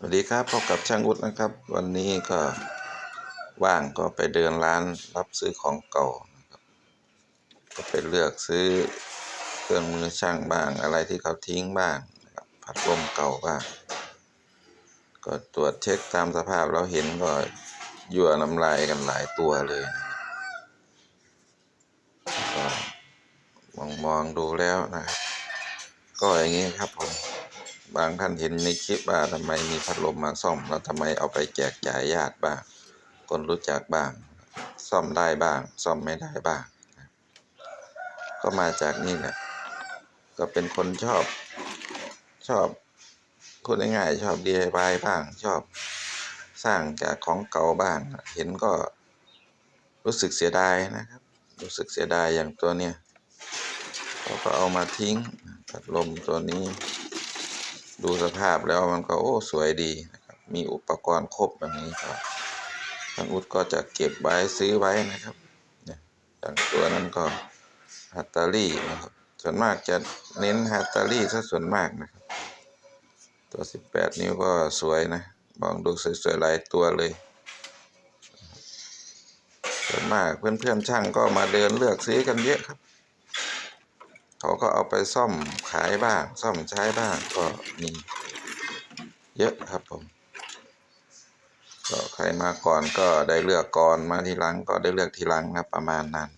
สวัสดีครับพบกับช่างอุดนะครับ วันนี้ก็ว่างก็ไปเดินร้านรับซื้อของเก่านะครับก็ไปเลือกซื้อเครื่องมือช่างบ้างอะไรที่เขาทิ้งบ้างนะครับพัดลมเก่าบ้างก็ตรวจเช็คตามสภาพเราเห็นก็ยั่วน้ำลายกันหลายตัวเลยก็มองมองดูแล้วนะครับก็อย่างนี้ครับผม บางท่านเห็นในคลิปว่าทำไมมีพัดลมมาซ่อม แล้วทำไมเอาไปแจกจ่ายญาติบ้าง คนรู้จักบ้าง ซ่อมได้บ้าง ซ่อมไม่ได้บ้าง ก็มาจากนี่แหละก็เป็นคนชอบชอบพูดง่ายๆชอบ DIY บ้างชอบสร้างจากของเก่าบ้าง เห็นก็รู้สึกเสียดายนะครับ รู้สึกเสียดายอย่างตัวเนี้ยเขาก็เอามาทิ้งพัดลมตัวนี้ ดูสภาพแล้วมันก็โอ้สวยดีนะครับมีอุปกรณ์ครบแบบนี้ก็ทางอุดก็จะเก็บไว้ซื้อไว้นะครับเนี่ยอย่างตัวนั้นก็ฮัตตารี่นะครับ ส่วนมากจะเน้นฮัตตารี่ซะส่วนมากนะครับ ตัว 18 นิ้วก็สวยนะมองดูสวยๆหลายตัวเลย ส่วนมากเพื่อนๆช่างก็มาเดินเลือกซื้อกันเยอะครับ ก็เอาไปซ่อมขายบ้าง ซ่อมใช้บ้างก็มีเยอะครับผม ก็ใครมาก่อนก็ได้เลือกก่อนมาทีหลังก็ได้เลือกทีหลังนะประมาณนั้น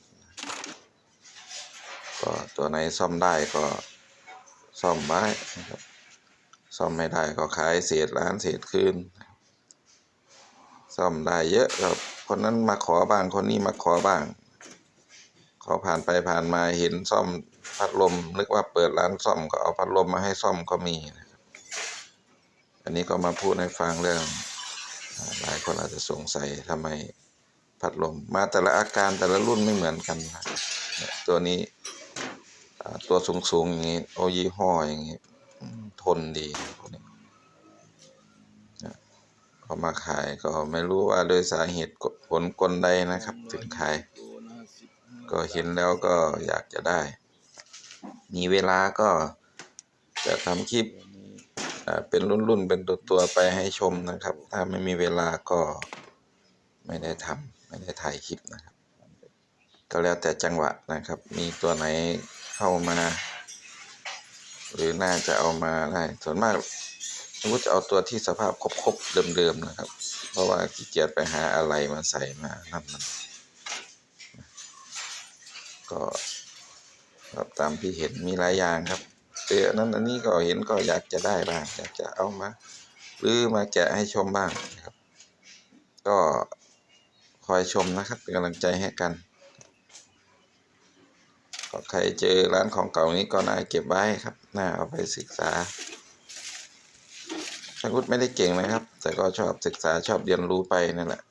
ก็ตัวไหนซ่อมได้ก็ซ่อมไว้นะครับซ่อมไม่ได้ก็ขายเศษร้านเศษคืนซ่อมได้เยอะครับคนนั้นมาขอบ้างคนนี้มาขอบ้าง เขาผ่านไปผ่านมาเห็นซ่อมพัดลม นึกว่าเปิดร้านซ่อมก็เอาพัดลมมาให้ซ่อมก็มีนะครับอันนี้ก็มาพูดให้ฟังเรื่อง หลายคนอาจจะสงสัยทำไมพัดลม มาแต่ละอาการแต่ละรุ่นไม่เหมือนกันนะตัวนี้ตัวสูงสูงๆอย่างนี้โอยี่ห้ออย่างนี้ทนดีพวกนี้เขามาขายก็ไม่รู้ว่าโดยสาเหตุผลกลใดนะครับ ถึงขาย ก็เห็นแล้วก็อยากจะได้ มีเวลาก็จะทำคลิปเป็นรุ่นๆ เป็นตัวๆไปให้ชมนะครับ ถ้าไม่มีเวลาก็ไม่ได้ทำไม่ได้ถ่ายคลิปนะครับ ก็แล้วแต่จังหวะนะครับ มีตัวไหนเข้ามา หรือน่าจะเอามาได้ส่วนมากผมจะเอาตัวที่สภาพครบๆเดิมๆนะครับ เพราะว่าขี้เกียจไปหาอะไรมาใส่มานั่นมัน ก็ครับตามที่เห็นมีหลายอย่างครับแต่อันนั้นอันนี้ก็เห็นก็อยากจะได้บ้างอยากจะเอามาหรือมาแกะให้ชมบ้างนะครับ ก็คอยชมนะครับเป็นกำลังใจให้กันก็ใครเจอร้านของเก่านี้ก็น่าเก็บไว้ครับน่าเอาไปศึกษาช่างพุทธไม่ได้เก่งนะครับ แต่ก็ชอบศึกษาชอบเรียนรู้ไปนั่นแหละ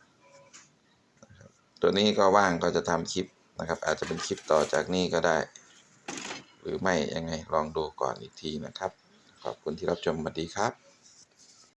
ตัวนี้ก็ว่างก็จะทำคลิป นะครับ อาจจะเป็นคลิปต่อจากนี้ก็ได้ หรือไม่ยังไงลองดูก่อนอีกทีนะครับ ขอบคุณที่รับชมสวัสดีครับ